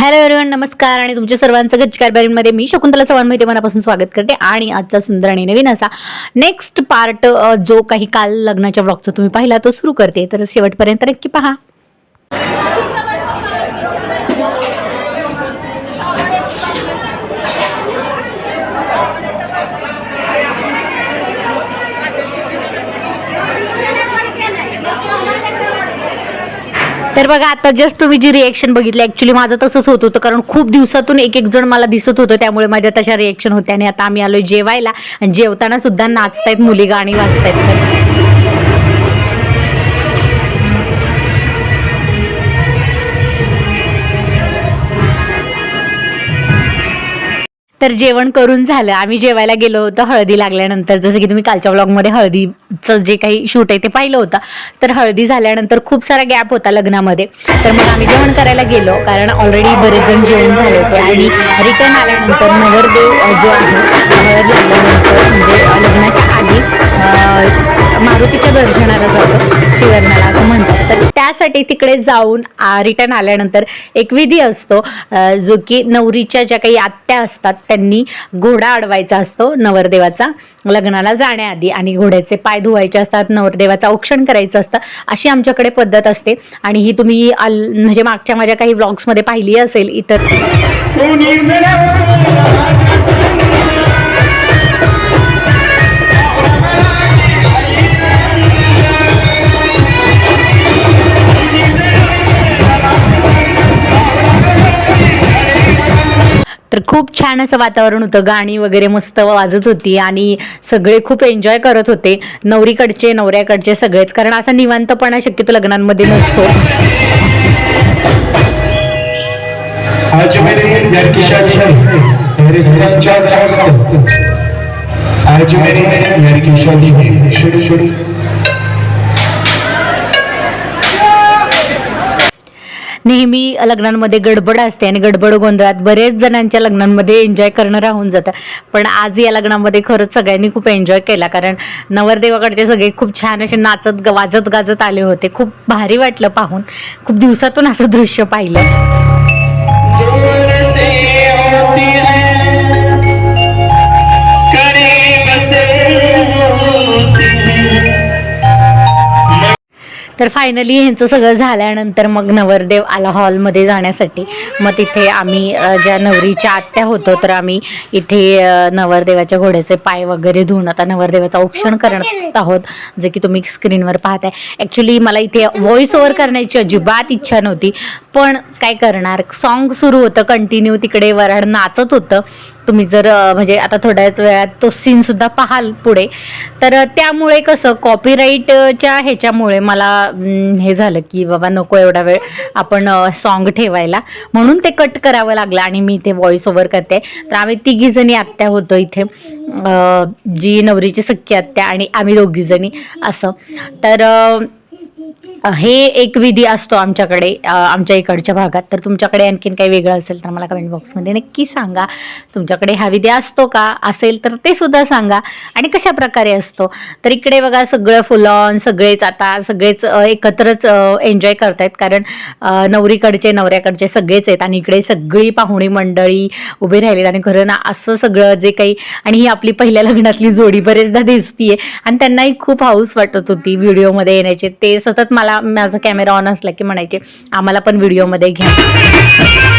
Hello everyone नमस्कार. आणि तुमच्या सर्वांचं गच्चकार बॅरीमध्ये मी शकुंतला चव्हाण माहिती मनापासून स्वागत करते. आणि आजचा सुंदर आणि नवीन असा नेक्स्ट पार्ट जो काही काल लग्नाच्या ब्लॉगचा तुम्ही पाहिला तो सुरू करते. तर शेवटपर्यंत नक्की पहा. तर बघा आता जस्ट तुम्ही जी रिएक्शन बघितली ऍक्च्युली माझं तसंच होत होतं कारण खूप दिवसातून एक एक जण मला दिसत होतं त्यामुळे माझ्या तशा रिएक्शन होत्या. आणि आता आम्ही आलो जेवायला आणि जेवताना सुद्धा नाचतायत मुली गाणी वाजतायत. तर जेवण करून झालं. आम्ही जेवायला गेलो होतो हळदी लागल्यानंतर. जसं की तुम्ही कालच्या ब्लॉगमध्ये हळदीचं जे काही शूट आहे ते पाहिलं होतं. तर हळदी झाल्यानंतर खूप सारा गॅप होता लग्नामध्ये. तर मग आम्ही जेवण करायला गेलो कारण ऑलरेडी बरेच जण जेवण झाले होते. आणि रिटर्न आल्यानंतर नवरदेव जो आहे नवर लागल्यानंतर मारुतीच्या दर्शनाला जातो श्रीवर्णाला असं म्हणतात. तर त्यासाठी तिकडे जाऊन रिटर्न आल्यानंतर एक विधी असतो जो की नवरीच्या ज्या काही आत्या असतात त्यांनी घोडा अडवायचा असतो नवरदेवाचा लग्नाला जाण्याआधी. आणि घोड्याचे पाय धुवायचे असतात नवरदेवाचं औक्षण करायचं असतं अशी आमच्याकडे पद्धत असते. आणि ही तुम्ही अल म्हणजे मागच्या माझ्या काही व्लॉग्समध्ये पाहिली असेल इतर छान असं वातावरण होतं. गाणी वगैरे मस्त वाजत होती आणि सगळे खूप एन्जॉय करत होते. नवरीकडचे नवऱ्याकडचे सगळेच. कारण असा निवांतपणा शक्यतो लग्नांमध्ये नसतो. आज नेहमी लग्नांमध्ये गडबड असते आणि गडबड गोंधळात बरेच जणांच्या लग्नांमध्ये एन्जॉय करणं राहून जातं. पण आज या लग्नामध्ये खरंच सगळ्यांनी खूप एन्जॉय केला कारण नवरदेवाकडचे सगळे खूप छान असे नाचत ग- वाजत गाजत आले होते. खूप भारी वाटलं पाहून. खूप दिवसातून असं दृश्य पाहिलं. तर फायनली ह्यांचं सगळं झाल्यानंतर मग नवरदेव आला हॉलमध्ये जाण्यासाठी. मग तिथे आम्ही ज्या नवरीच्या आत्या होतो तर आम्ही इथे नवरदेवाच्या घोड्याचे पाय वगैरे धुवून आता नवरदेवाचा औक्षण करत आहोत जे की तुम्ही स्क्रीनवर पाहताय. ॲक्च्युली मला इथे व्हॉइस ओव्हर करण्याची अजिबात इच्छा नव्हती पण काय करणार? सॉन्ग सुरू होतं कंटिन्यू तिकडे वराड नाचत होतं. तुम्ही जर म्हणजे आता थोड्याच वेळात तो सीन सुद्धा पाहाल पुढे. तर त्यामुळे कसं कॉपीराईटच्या ह्याच्यामुळे मला हे झालं की बाबा नको एवढा वेळ आपण सॉन्ग ठेवायला. म्हणून ते कट करावं लागलं आणि मी इथे व्हॉइस ओव्हर करते. तर आम्ही तिघी जणी आत्या होतो इथे. जी नवरीची सख्खी आत्या आणि आम्ही दोघी जणी असं. तर हे एक विधी असतो आमच्याकडे आमच्या इकडच्या भागात. तर तुमच्याकडे आणखीन काही वेगळं असेल तर मला कमेंट बॉक्समध्ये नक्की सांगा. तुमच्याकडे हा विधी असतो का? असेल तर ते सुद्धा सांगा. आणि कशा प्रकारे असतो? तर इकडे बघा सगळं फुल ऑन सगळेच आता सगळेच एकत्रच एन्जॉय करतायत. कारण नवरीकडचे नवऱ्याकडचे सगळेच आहेत. आणि इकडे सगळी पाहुणी मंडळी उभी राहिलीत. आणि खरं ना असं सगळं जे काही आणि ही आपली पहिल्या लग्नातली जोडी बरेचदा दिसतीये. आणि त्यांनाही खूप हाऊस वाटत होती व्हिडिओमध्ये येण्याचे. ते सतत मला माझा कॅमेरा ऑन असला की म्हणायचे आम्हाला पण व्हिडिओमध्ये घ्या.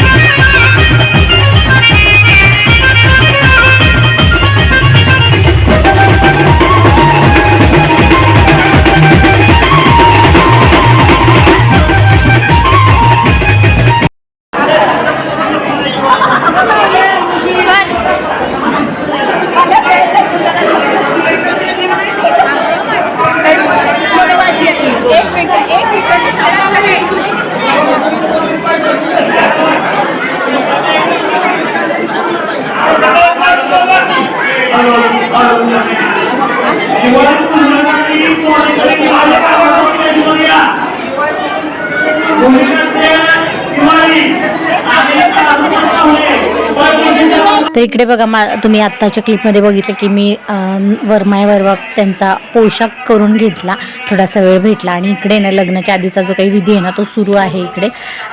तर इकडे बघा मा तुम्ही आत्ताच्या क्लिपमध्ये बघितलं की मी वर्माय वर्मा त्यांचा पोशाख करून घेतला. थोडासा वेळ भेटला आणि इकडे ना लग्नाच्या आधीचा जो काही विधी आहे ना तो सुरू आहे इकडे.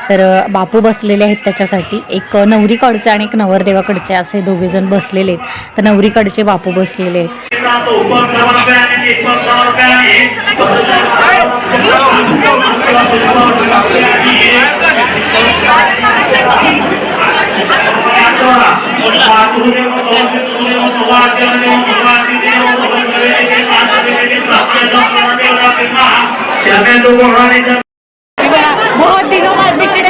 तर बापू बसलेले आहेत त्याच्यासाठी. एक नवरीकडचे आणि एक नवरदेवाकडचे असे दोघेजण बसलेले आहेत. तर नवरीकडचे बापू बसलेले आहेत. बहुत दिनों बाद बिछड़े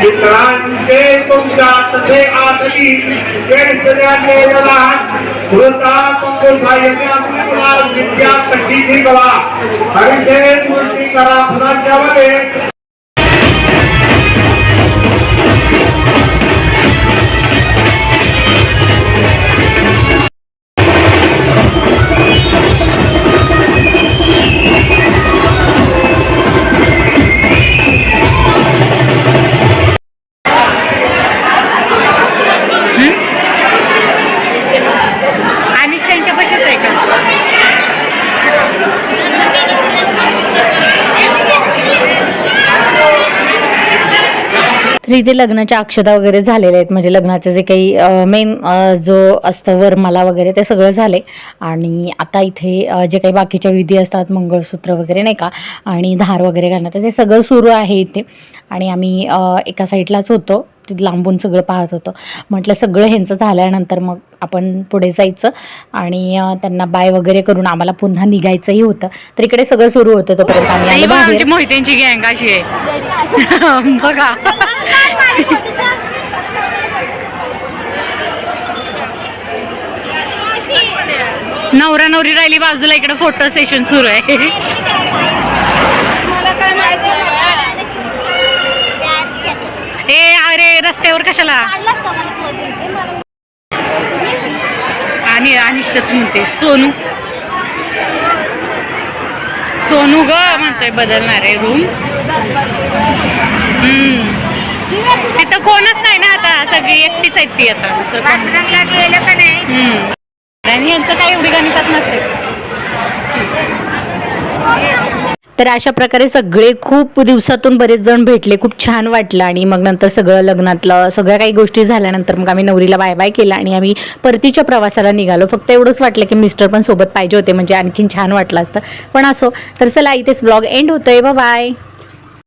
मित्रांचे तुमच्या तसे आतली वेळ सगळ्यांचे कृता पंकुल विद्या कशी शिकवा हरिशे मूर्ती करा फुलांच्या मध्ये तर इथे लग्नाच्या अक्षता वगैरे झालेल्या आहेत. म्हणजे लग्नाचं जे काही मेन जो असतं वरमाला वगैरे ते सगळं झाले आणि आता इथे जे काही बाकीच्या विधी असतात मंगळसूत्र वगैरे नाही का आणि धार वगैरे घालणं तर ते सगळं सुरू आहे इथे. आणि आम्ही एका साईडलाच होतो. लांबून सगळं पाहत होतो. म्हटलं सगळं ह्यांचं झाल्यानंतर मग आपण पुढे जायचं आणि त्यांना बाय वगैरे करून आम्हाला पुन्हा निघायचंही होतं. तर इकडे सगळं सुरू होतं तोपर्यंत आम्ही. मोहित्यांची गँग अशी आहे. बघा. नवरा नवरी राहिली बाजूला इकडे फोटो सेशन सुरू आहे. म्हणते सोनू. सोनू ग म्हणतोय बदलणार आहे रूम तिथं कोणच नाही ना आता सगळी एकटीच आहेत ती आता. दुसरं गेलं का नाही. आणि यांचं काही एवढी गणितात नसते. तर अशा प्रकारे सगळे खूप दिवसातून बरेच जण भेटले खूप छान वाटलं आणि मग नंतर सगळं लग्नातलं सगळ्या काही गोष्टी झाल्यानंतर मग आम्ही नवरीला बाय बाय केला आणि आम्ही परतीच्या प्रवासाला निघालो. फक्त एवढंच वाटलं की मिस्टर पण सोबत पाहिजे होते म्हणजे आणखीन छान वाटलं असतं. पण असो तर चला इथेच ब्लॉग एंड होतोय. बाय